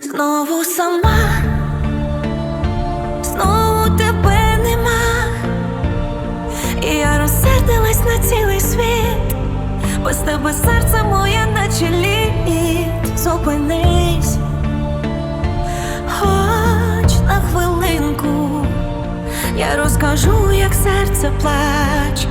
Знову сама, знову тебе нема, я розсердилась на цілий світ, без тебе серце моє наче лід. Зупинись, хоч на хвилинку, я розкажу, як серце плач,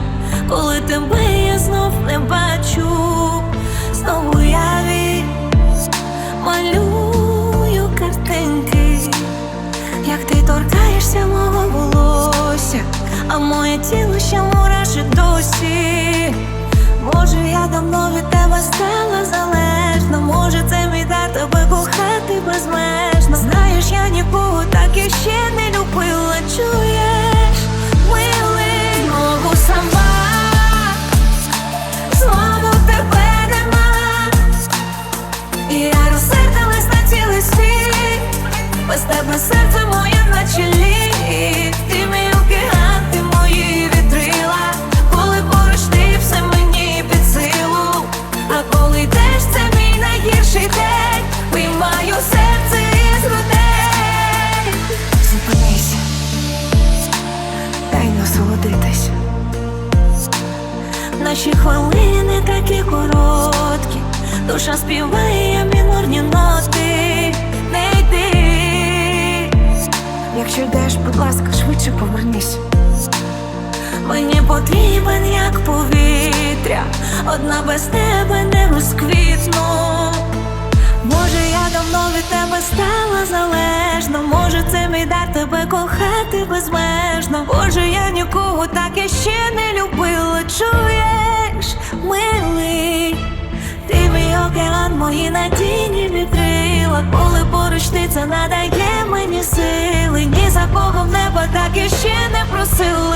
моє тіло ще мурашить досі. Може, я давно від тебе стала насолодитись Наші хвилини такі короткі, душа співає мінорні ноти, не йди. Якщо йдеш, будь ласка, швидше повернись. Мені потрібен як повітря, одна без тебе не розквітну. Може, дар тебе кохати безмежно. Боже, я нікого так і ще не любила, чуєш, милий, ти мій океан, мої надійні вітрила. Коли поруч ти це надає мені сили, ні за кого в небо так я ще не просила,